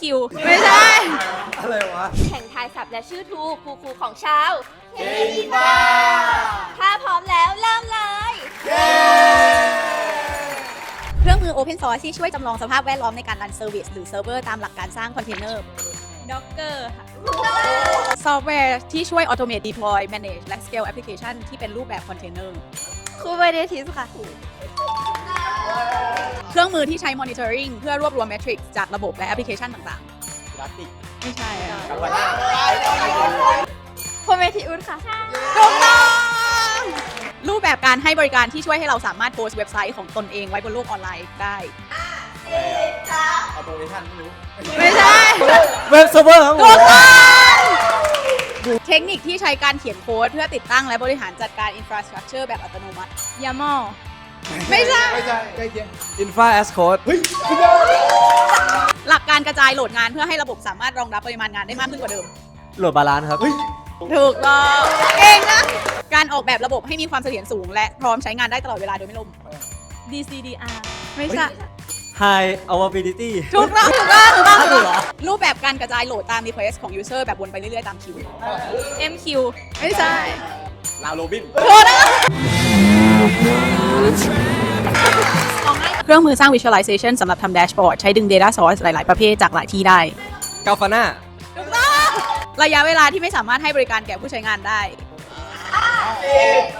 MQ ไม่ใช่ อะไรวะ แข่งทายศัพท์และชื่อทูกครูครูของชาวเทนิบาถ้าพร้อมแล้วเริ่มเลยเครื่องมือ Open Source ที่ช่วยจำลองสภาพแวดล้อมในการรันเซอร์วิสหรือเซิร์ฟเวอร์ตามหลักการสร้างคอนเทนเนอร์ Docker ค่ะ ซอฟต์แวร์ที่ช่วย automate deploy manage และ scale application ที่เป็นรูปแบบคอนเทนเนอร์ครูไบเดทิสค่ะ เครื่องมือที่ใช้ monitoring เพื่อรวบรวม metrics จากระบบและแอปพลิเคชันต่างลาติกๆ ไม่ใช่อะกับวันหน้าโพเมทิอุสค่ะ ถูกต้องรูปแบบการให้บริการที่ช่วยให้เราสามารถโพสต์เว็บไซต์ของตนเองไว้บนโลกออนไลน์ได้ เอาตัวเมชั่นไม่รู้ ไม่ใช่ เว็บเซิร์ฟเวอร์ครับผถูมกต้องเทคนิคที่ใช้การเขียนโค้ดเพื่อติดตั้งและบริหารจัดการ infrastructure แบบอัตโนมัติ YAML ไม่ใช่ ไม่ใช่ใกล้เคียง Infa as code เฮ้ยหลักการกระจายโหลดงานเพื่อให้ระบบสามารถรองรับปริมาณงานได้มากขึ้นกว่าเดิม โหลดบาลานซ์ครับ เฮ้ยถูกต้องเก่งนะ การออกแบบระบบให้มีความเสถียรสูง และพร้อมใช้งานได้ตลอดเวลาโดยไม่ล่ม DCDR ไม่ใช่ High availability ถูกต้องถูกต้องถูกต้องถูกต้องรูปแบบการกระจายโหลดตาม request ของ user แบบวนไปเรื่อยๆ ตามคิว MQ ไม่ใช่ ลาวโรบินถูกต้องเครื่องมือสร้าง visualization สำหรับทำ dashboard ใช้ดึง data source หลาย ๆ ประเภทจากหลายที่ได้ กาฟาน่าถูกต้องระยะเวลาที่ไม่สามารถให้บริการแก่ผู้ใช้งานได้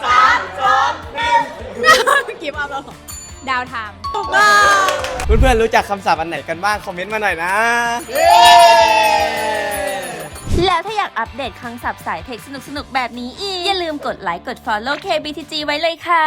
สามสองหนึ่งกิฟต์อัพแล้วดาวไทม์ถูกต้อง เพื่อนๆ รู้จักคำศัพท์อันไหนกันบ้าง คอมเมนต์มาหน่อยนะ แล้วถ้าอยากอัปเดตคำศัพท์สายเทคสนุกๆ แบบนี้อีก อย่าลืมกดไลค์กด Follow KBTG ไว้เลยค่ะ